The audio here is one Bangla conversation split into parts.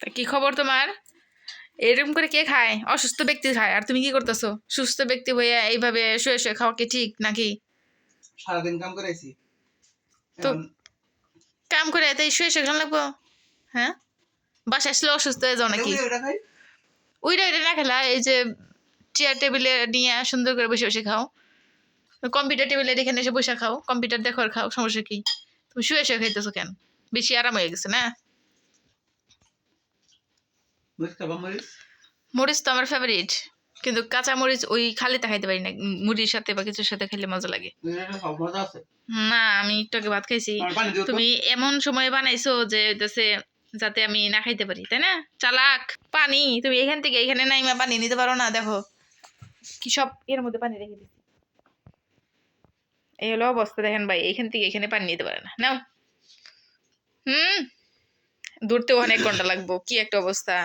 তা কি খবর তোমার? এরকম করে কে খায়? অসুস্থ ব্যক্তি খায়। আর তুমি কি করতেছো? সুস্থ ব্যক্তি হয়ে এইভাবে শুয়ে শুয়ে খাওয়া কি ঠিক নাকি? সারাদিন কাম করেছি। তো কাম করে তাই শুয়ে শুয়ে খান লাগবো? হ্যাঁ? বাসা আসলে অসুস্থ হয়ে যাও নাকি? ওইটা ওইটা না খেলা এই যে চেয়ার টেবিলে নিয়ে সুন্দর করে বসে বসে খাও। কম্পিউটার টেবিলে এখানে এসে বসে খাও। কম্পিউটার দেখো খাও সমস্যা কি? তুমি শুয়ে শুয়ে খাইতেছো কেন? বেশি আরাম হয়ে গেছে না? মরিচ তো আমার ফেভারিট কিন্তু কাঁচা মরিচ ওই খালিতে খাইতে পারি না মুড়ির সাথে বা কিছুর সাথে খেলে মজা লাগে। না আমি একটু আগে ভাত খাইছি। তুমি এমন সময় বানাইছো যে হইতেছে যাতে আমি না খাইতে পারি তাই না? চালাক পানি তুমি এখান থেকে এখানে নাইমা পানি নিতে পারো না দেখো। কি সব এর মধ্যে পানি রেখে দিচ্ছি এই হলো অবস্থা দেখেন ভাই এখান থেকে এখানে পানি নিতে পারে না। নাও। হুম? দূরতেও অনেক ঘণ্টা লাগবো কি একটা অবস্থা।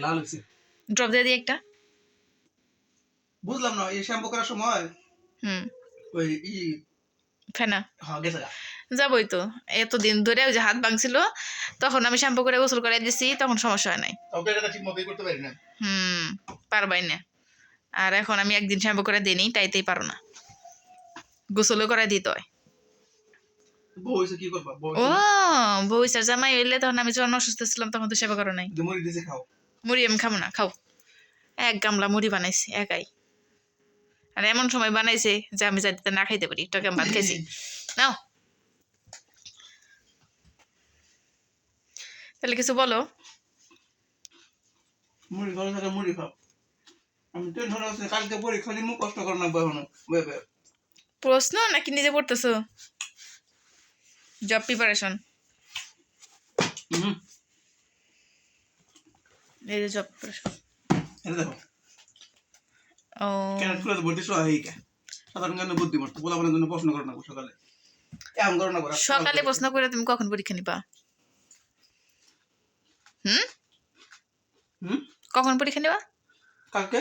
লাল হয়েছে ড্রপ দিয়ে দিই একটা? বুঝলাম না এই শ্যাম্পু করার সময় হুম। ওই ই ফেনা। হ্যাঁ গেছে যাবই তো এতদিন ধরে ওই যে হাত ভাঙছিল তখন আমি শ্যাম্পু করে গোসল করে দিছি তখন সমস্যা হয় নাই। তবে এটা ঠিক মতোই করতে পারি না। হুম পারবাই না। আর এখন আমি একদিন শ্যাম্পু করে দিইনি তাইতেই পারো না। গোসলও করে দিতে হয়। বউ হয়েছে কি করবা? বউ ও বউ স্যার জামাই হইলে তখন আমি যখন অসুস্থ ছিলাম তখন তো সেবা করো নাই। মুড়ি দিয়েছে খাও। মুড়ি আমি খাব না খাও। এক গামলা মুড়ি বানাইছি একাই। আর এমন সময় বানাইছে যে আমি যাতে না খাইতে পারি। একটু ভাত খাইছি। নাও। তাহলে কিছু বলো? মুড়ি ঘরে থাকে মুড়ি খাও। আমি টেনশন আছে কালকে পরীক্ষা কষ্ট করে না বহনো প্রশ্ন নাকি নিজে পড়তেছো? জব প্রিপারেশন এই যে জব প্রিপারেশন ও। সকালে। প্রশ্ন করে তুমি কখন পরীক্ষা নিবা? হুম? কখন পরীক্ষা নিবা? কালকে?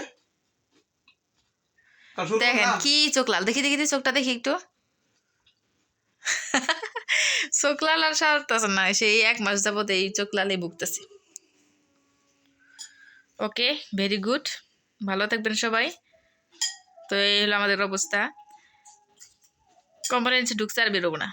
দেখেন কি চোখ লাল। দেখি দেখি দেখি, চোখটা দেখি একটু। চোখ লাল আর সারতেছে না, সেই এক মাস যাবত এই চোখ লালে ভুগতেছি। ওকে ভেরি গুড ভালো থাকবেন সবাই। তো এই হলো আমাদের অবস্থা। কোম্পানি ঢুকছে আর বেরোবো না।